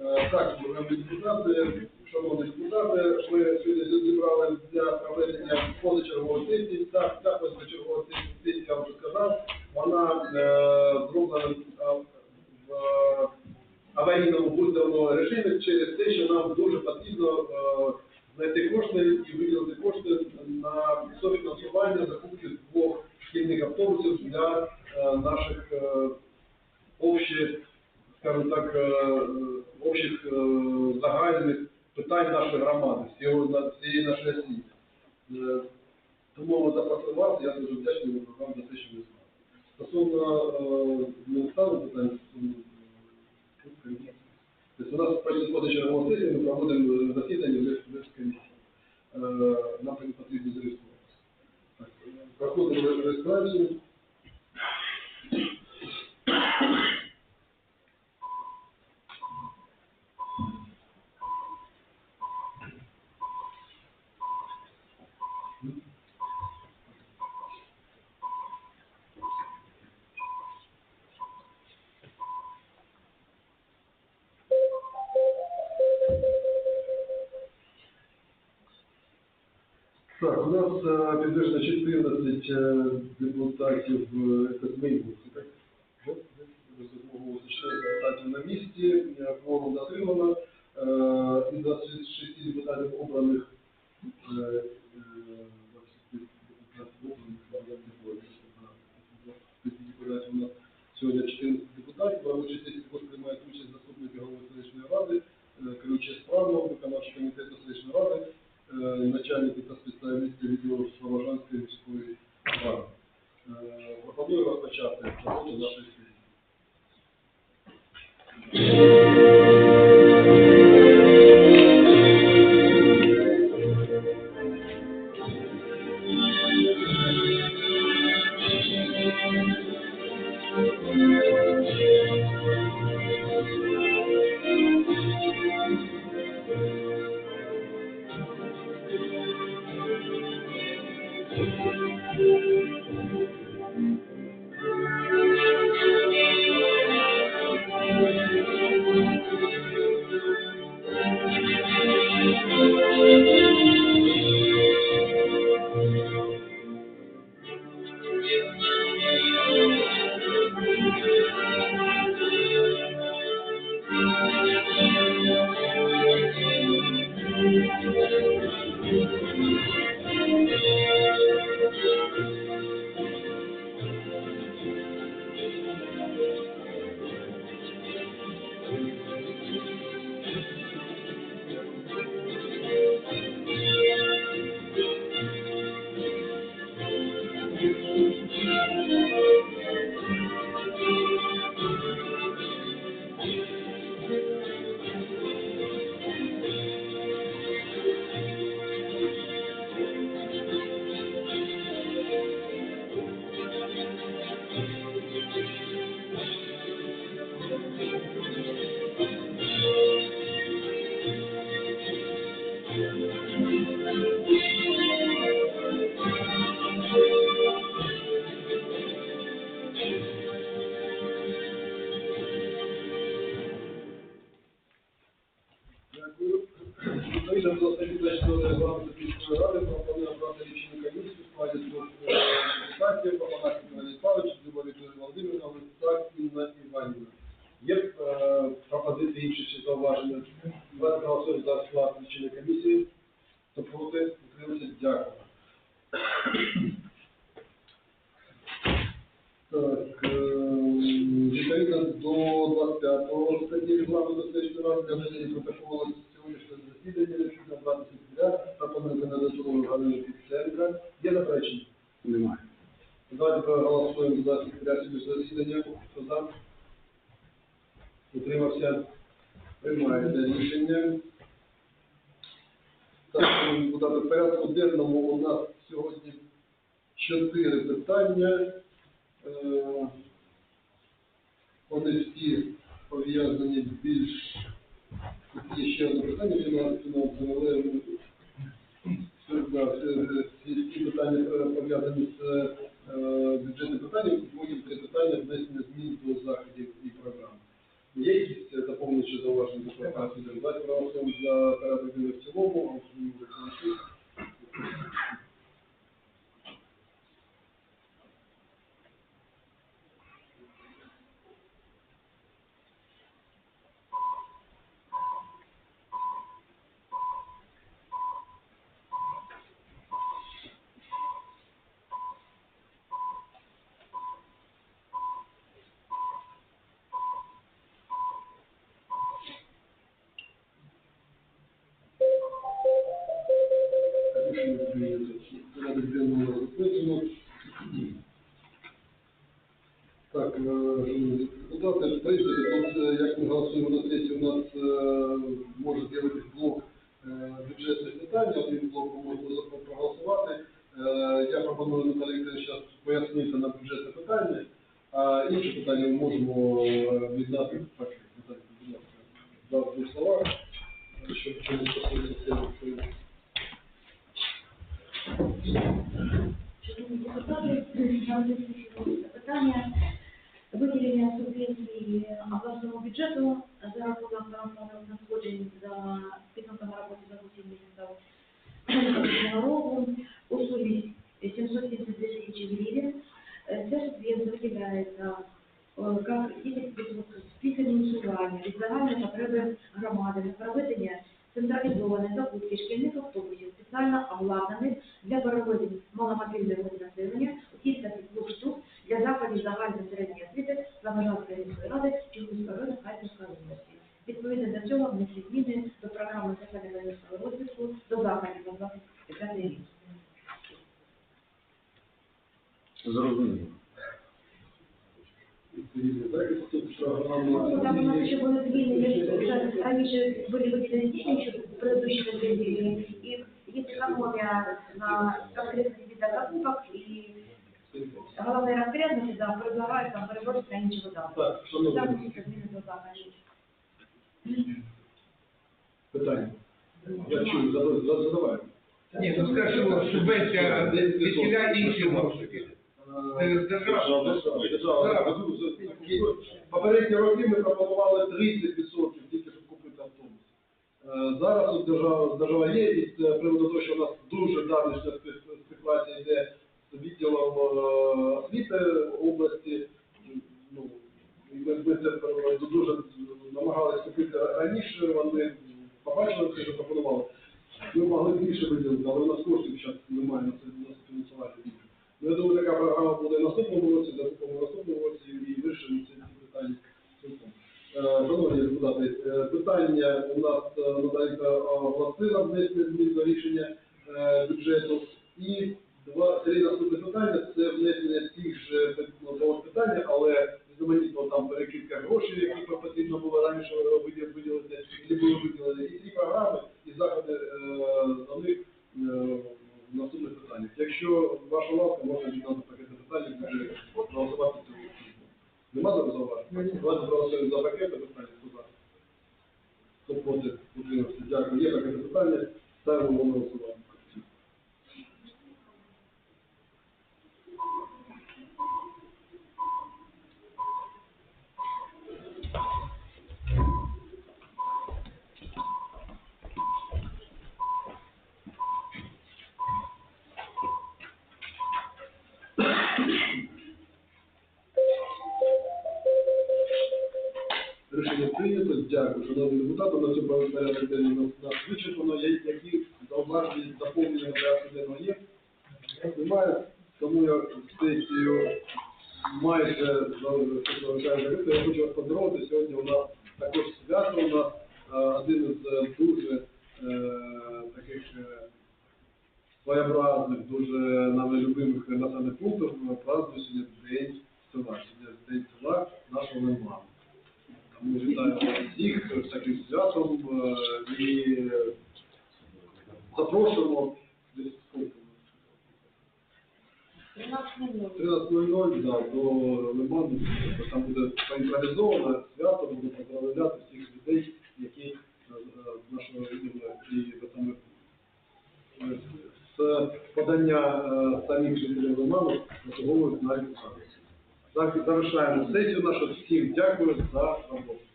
Е, Так, шановні депутати, шановні депутати, ми сьогодні зібрали для проведення позачергової сесії. Так, ця позачергова сесія, я вже сказав, вона е, зроблена е, в аварійному бункерному режимі через те, що нам дуже потрібно знайти кошти і виділити кошти на софінансування закупки двох шкільних автобусів для е, наших е, общих, скажімо так, е, общих е, загальних питань нашої громади, всього на- всієї нашої осі. Е, Ми я дуже вдячний вам за те, що ви з. Стосовно е, питання, стосовно е, Тобто у нас проходить позачергова сесії, ми проводимо засідання без, комісії. Е, Нам потрібно зареєструватися. Е, Проходимо реєстрацію. Так, у нас е, підвищено 14 е, депутатів е, це змінку. Так? Да? Безумовно, 14 депутатів на місці, е, кворум дотримано. Е, Із 26 депутатів обраних е, е, 25 депутатів обраних, я не знаю, депутатів у нас сьогодні 14 депутатів. В робочій сесії також приймають участь заступники голови селищної ради, е, керуючий справами, виконавчий комітету селищної ради, е, начальники та спеціалісти відділу Слобожанської міської ради. Е, Пропоную розпочати роботу нашої сесії. Дякую. Відповідно до статті 24 регламенту міської ради пропоную обрати рішення комісії в складі двох депутатів, Папанак Іван Павлович, Любов Володимирівна, Листак Іванівна. Є пропозиції інші чи зауваження? Давайте голосуємо за склад рішення комісії. Хто проти? Утримався? Дякую. Статті регламенту селищної ради для ведення протоколу сьогоднішнього засідання необхідно обрати секретаря, пропонує кандидатуру Галини Підценка. Є заперечення? Немає. Давайте проголосуємо за секретаря сьогоднішнього засідання. Хто за? Утримався? Приймається рішення. Так, депутати, в порядку денному у нас сьогодні чотири питання. Е, Вони всі пов'язані більш є ще питання фінансове, але всі питання е, пов'язані з е, бюджетним питанням, потім три питання внесення змін до заходів і програм. Є якісь е, доповнюючі зауваження? до прекрасної Давайте проголосуємо за денний в цілому, голосуємо за депутати, в принципі, тут, е, як ми голосуємо на сесії, у нас е, може з'явитись блок е, бюджетних питань, один блок можемо проголосувати. Я пропоную Наталії зараз пояснити на бюджетне питання, а інші питання ми можемо віддати. Так, Наталія, будь ласка, виділення субвенції обласному бюджету за рахунок планових надходжень за підсумками роботи за 8 місяців цього року у сумі 772 тисячі гривень. Е, Ця субвенція виділяється е, як 10% співфінансування від загальної потреби громади на проведення закупки шкільних автобусів, спеціально обладнаних для перевозень маломобільного населення, осіб та двох штук для закладів загальної середньої освіти Слобожанської міської ради Чугунської району Харківської області. Відповідно до цього внесли зміни до програми соціально-економічного розвитку до заходів на 25 рік. Зрозуміло. Там у нас ще були зміни, вже раніше були виділені дії, що предыдущі виділені, і є економія на конкретних видах закупок, і головний розпорядник да, предлагає там переводити на інші видатки. Так, Там шановні, питання. Я чую, зада- зада- задавай. Ні, ну скажімо, субвенція відхиляє інші гроші. Попередні роки ми пропонували 30% тільки, щоб купити автобус. Е, Зараз держава, держава є, і з приводу того, що у нас дуже давнішня спів- йде з відділом е, освіти області, ну, ми, ми це дуже намагалися купити раніше, вони побачили це, що пропонували. Ми могли більше виділити, але у нас коштів зараз немає на це фінансування я думаю, така програма буде наступному році, закупимо наступному році і вирішимо ці питання. Е, Шановні депутати, е, питання у нас надається властина внесення змін до рішення е, бюджету. І два три наступні питання Нема зараз? Давайте проголосуємо за пакети питань. Хто за? Хто проти? Утримався. Дякую. Є пакети питання. Ставимо на голосування. Рішення Дякую, шановні депутати. На цьому порядок денний у нас вичерпано. Які зауваження, доповнення до порядку денного є? Немає. Тому я сесію майже закрити. Я хочу вас поздоровити. Сьогодні у нас також свято. У нас е, один із е, дуже е, таких своєобразних, дуже нами любимих населених пунктів празднує сьогодні День села. Сьогодні День села нашого Лиману. Тому вітаю всіх з таким святом е, і запрошуємо десь скільки? 13.00 да, до Лиману, там буде поімпровізоване свято, буду поздравляти всіх людей, які е, е, з нашого відділу і саме е, з подання е, самих жителів Лиману заслуговують на результати. Так, завершаємо сесію нашу. Всім дякую за роботу.